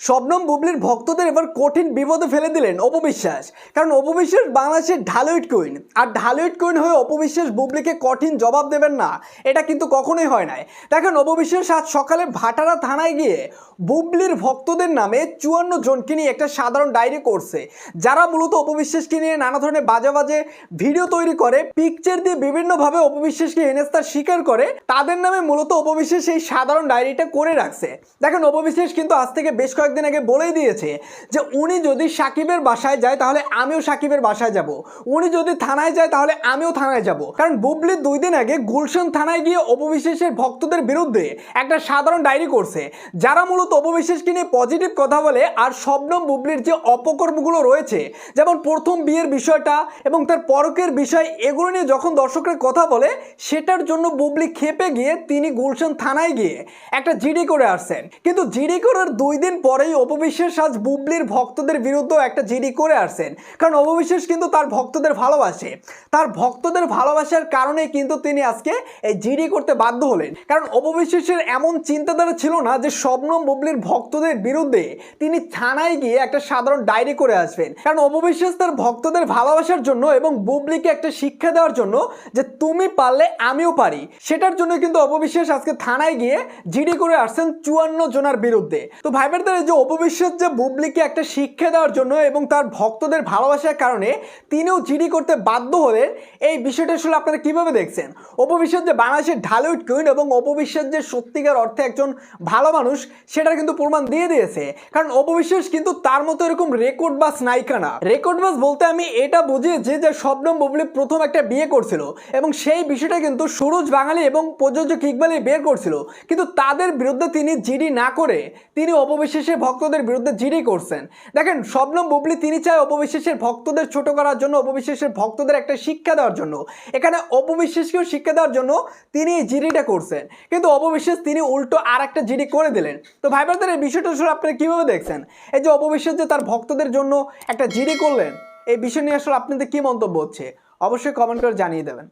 শবনম বুবলির ভক্তদের এবার কঠিন বিপদে ফেলে দিলেন অপবিশ্বাস। কারণ অপবিশ্বাস বাংলাদেশের ঢালুইট কুইন। আর ঢালুইট কুইন হয়ে অপবিশ্বাস বুবলিকে কঠিন জবাব দেবেন না। এটা কিন্তু কখনোই হয় নাই। দেখেন, অপবিশ্বাস আজ সকালে ভাটারা থানায় গিয়ে বুবলির ভক্তদের নামে চুয়ান্ন জনকে নিয়ে একটা সাধারণ ডায়েরি করছে। যারা মূলত অপবিশ্বাসকে নিয়ে নানা ধরনের বাজে বাজে ভিডিও তৈরি করে, পিকচার দিয়ে বিভিন্নভাবে অপবিশ্বাসকে হেনস্তার স্বীকার করে, তাদের নামে মূলত অপবিশ্বাস এই সাধারণ ডায়েরিটা করে রাখছে। দেখেন, অপবিশ্বাস কিন্তু আজ থেকে বেশ কয়েকদিন আগে বলেই দিয়েছে যে উনি যদি সাকিবের বাসায় যায় তাহলে আমিও সাকিবের বাসায় যাব। উনি যদি থানায় যায় তাহলে আমিও থানায় যাব। কারণ বুবলি দুই দিন আগে গুলশান থানায় গিয়ে অপবিশ্বাসের ভক্তদের বিরুদ্ধে একটা সাধারণ ডায়েরি করছে। যারা মূলত অপবিশ্বাসকে নিয়ে পজিটিভ কথা বলে আর শবনম বুবলির যে অপকর্মগুলো রয়েছে, যেমন প্রথম বিয়ের বিষয়টা এবং তার পরকের বিষয়, এগুলো নিয়ে যখন দর্শকরা কথা বলে, সেটার জন্য বুবলি খেপে গিয়ে তিনি গুলশান থানায় গিয়ে একটা জিডি করে আসছেন। কিন্তু জিডি করার দুই দিন পরেই অপবিশ্বাস আজ বুবলির ভক্তদের বিরুদ্ধেও একটা জিডি করে আসছেন। কারণ অপবিশ্বাস কিন্তু তার ভক্তদের ভালোবাসে। তার ভক্তদের ভালোবাসার কারণে কিন্তু তিনি আজকে এই জিডি করতে বাধ্য হলেন। কারণ অপবিশ্বাসের এমন চিন্তাধারা ছিল না যে শবনম বুবলির ভক্তদের বিরুদ্ধে তিনি থানায় গিয়ে একটা সাধারণ ডায়েরি করে আসবেন। কারণ অপবিশ্বাস তার ভক্তদের ভালোবাসার জন্য এবং বুবলিকে একটা শিক্ষা দেওয়ার জন্য যে তুমি পারলে আমিও পারি। সেটার জন্য কিন্তু অপবিশ্বাস আজকে থানায় গিয়ে জিডি করে আসছেন চুয়ান্ন জনার বিরুদ্ধে। তো ভাইবারদের এই যে অপবিশ্বাস যে বুবলিকে একটা শিক্ষা দেওয়ার জন্য এবং তার ভক্তদের ভালোবাসার কারণে তিনিও জিডি করতে বাধ্য হলেন, এই বিষয়টা আসলে আপনারা কীভাবে দেখছেন? অপবিশ্বাস যে বাংলাদেশের ঢালিউড কুইন এবং অপবিশ্বাস যে সত্যিকার অর্থে একজন ভালো মানুষ, সেটার কিন্তু প্রমাণ দিয়ে দিয়েছে। কারণ অপবিশ্বাস কিন্তু তার মতো এরকম রেকর্ড বাস নায়িকা না। রেকর্ড বাস বলতে আমি এটা বুঝিয়েছি যে শবনম বুবলি প্রথম একটা বিয়ে করছিল এবং সেই বিষয়টা কিন্তু সুরজ বাঙালি এবং প্রযোজক ইকবালি বের করছিল। কিন্তু তাদের বিরুদ্ধে তিনি জিডি না করে তিনি অপবিশ্বাসের ভক্তদের বিরুদ্ধে জিডি করছেন। দেখেন, শবনম বুবলি তিনি চায় অপবিশ্বাসের ভক্তদের ছোট করার জন্য, অপবিশ্বাসের ভক্তদের একটা শিক্ষা দেওয়ার জন্য। এখানে অপবিশ্বাসকেও শিক্ষা দেওয়ার জন্য তিনি এই জিডিটা করছেন। কিন্তু অপবিশ্বাস তিনি উল্টো আর একটা জিডি করে দিলেন। তো ভাই ব্রাদার, এই বিষয়টা আসলে আপনারা কীভাবে দেখছেন? এই যে অপবিশ্বাস যে তার ভক্তদের জন্য একটা জিডি করলেন, এই বিষয় নিয়ে আসলে আপনাদের কী মন্তব্য হচ্ছে? অবশ্যই কমেন্ট করে জানিয়ে দেবেন।